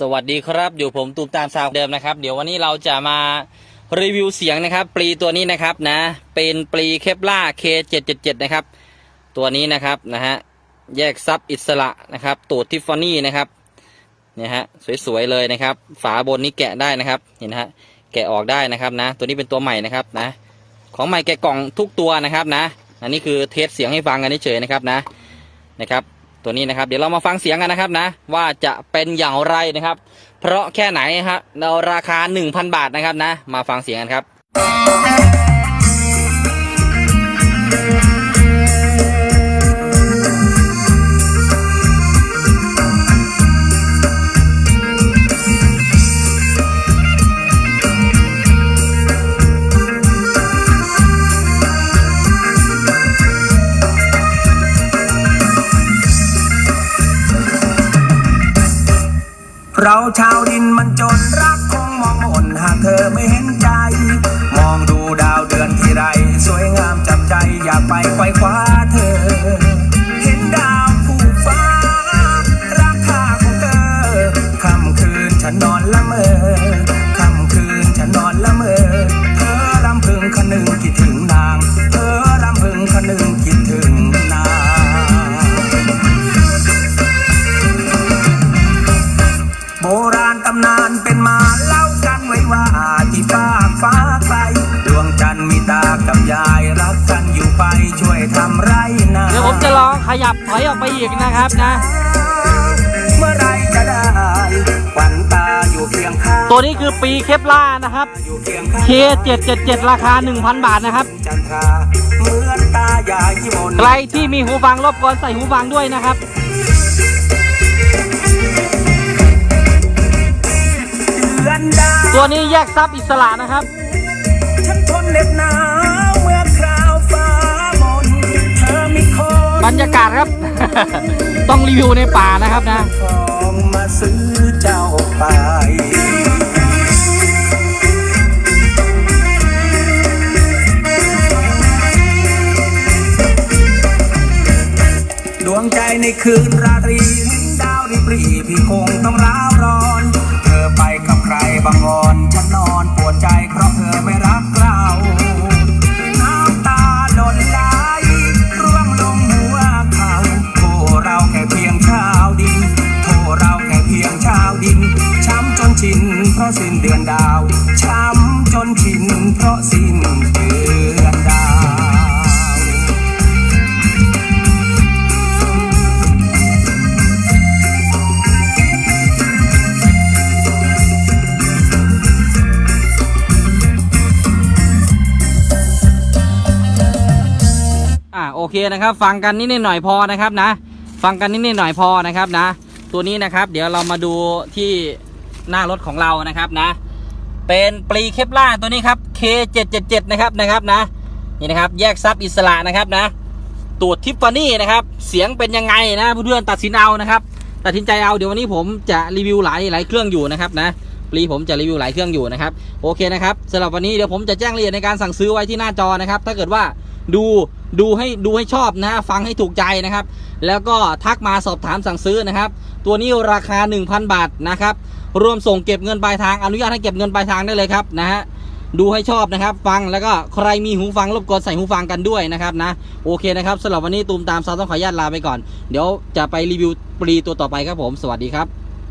สวัสดีครับ อยู่ผมตูมตามซาวเดิมนะครับ เดี๋ยววันนี้เราจะมารีวิวเสียงนะครับ ปลีตัวนี้นะครับนะ เป็นปลีเคปล่า K777 นะครับ ตัวนี้นะครับนะฮะ แยกซับอิสระนะครับ ตูดทิฟฟานี่นะครับ เนี่ยฮะ สวยๆเลยนะครับ ฝาบนนี้แกะได้นะครับ เห็นฮะ แกะออกได้นะครับนะ ตัวนี้เป็นตัวใหม่นะครับนะ ของใหม่แกะกล่องทุกตัวนะครับนะ อันนี้คือเทสเสียงให้ฟังกันเฉยๆนะครับนะ นะครับ ตัวนี้นะครับ เดี๋ยวเรามาฟังเสียงกันนะครับนะ ว่าจะเป็นอย่างไรนะครับ เพราะแค่ไหนฮะในราคา 1,000 บาทนะครับนะ มาฟังเสียงกันครับ เราชาวดินมันจนรักคงมองมนหากเธอไม่เห็นใจ มองดูดาวเดือนที่ไร สวยงามจับใจอยากไปไขว้คว้าเธอ เห็นดาวผู้ฟ้า ราคาของเธอค่ำคืนฉันนอนละเมอ โบราณตำนานเป็นมาเล่ากันไว้ว่าที่ฟากฟ้าไกลดวงจันทร์มีตากับยายรักกันอยู่ไปช่วยทำไรนาเดี๋ยวผมจะลองขยับถอยออกไปอีกนะครับนะ เมื่อไรจะได้ควันตาอยู่เคียงข้างตัวนี้คือปีเคปล่านะครับ อยู่เคียงข้าง K777 ราคา 1,000 บาทนะครับ จันทราเหมือนตายายที่มนใครที่มีหูฟังรบกวนใส่หูฟังด้วยนะครับ ตัวนี้แยกซับอิสระนะครับ ฉันทนเหน็บหนาวเมื่อคราวฟ้ามนเธอมีคนบรรยากาศครับ ต้องรีวิวในป่านะครับนะทองมาซื้อเจ้าไปดวงใจในคืนราตรีเห็นดาวริบหรีพี่คงต้องร้าวร้อน เธอไปกับใครบางอ่าวดิน ช้ำจนชิน เพราะสิ้นเดือนดาว ช้ำจนชิน เพราะสิ้นเดือนดาวอ่าโอเคนะครับ ฟังกันนิดหน่อยพอนะครับนะ ฟังกันนิดหน่อยพอนะครับนะ ตัวนี้นะครับเดี๋ยวเรามาดูที่หน้ารถของเรานะครับนะ เป็นปรีเคปล่าตัวนี้ครับ K777 นะครับนะครับนะนี่นะครับแยกซับอิสระนะครับนะตูดทิฟฟานี่นะครับ เสียงเป็นยังไงนะเพื่อนๆตัดสินเอานะครับตัดสินใจเอาเดี๋ยววันนี้ผมจะรีวิวหลายหลายเครื่องอยู่นะครับนะปรีผมจะรีวิวหลายเครื่องอยู่นะครับโอเคนะครับสำหรับวันนี้เดี๋ยวผมจะแจ้งรายละเอียดในการสั่งซื้อไว้ที่หน้าจอนะครับ ถ้าเกิดว่า ดูดูให้ดูให้ชอบนะฟังให้ถูกใจนะครับ แล้วก็ทักมาสอบถามสั่งซื้อนะครับ ตัวนี้ราคา 1,000 บาทนะครับรวมส่งเก็บเงินปลายทางอนุญาตให้เก็บเงินปลายทางได้เลยครับนะฮะดูให้ชอบนะครับ ฟังแล้วก็ใครมีหูฟังรบกวนใส่หูฟังกันด้วยนะครับนะโอเคนะครับสำหรับวันนี้ตูมตามซาวต้องขออนุญาตลาไปก่อน เดี๋ยวจะไปรีวิวปรีตัวต่อไปครับผม สวัสดีครับ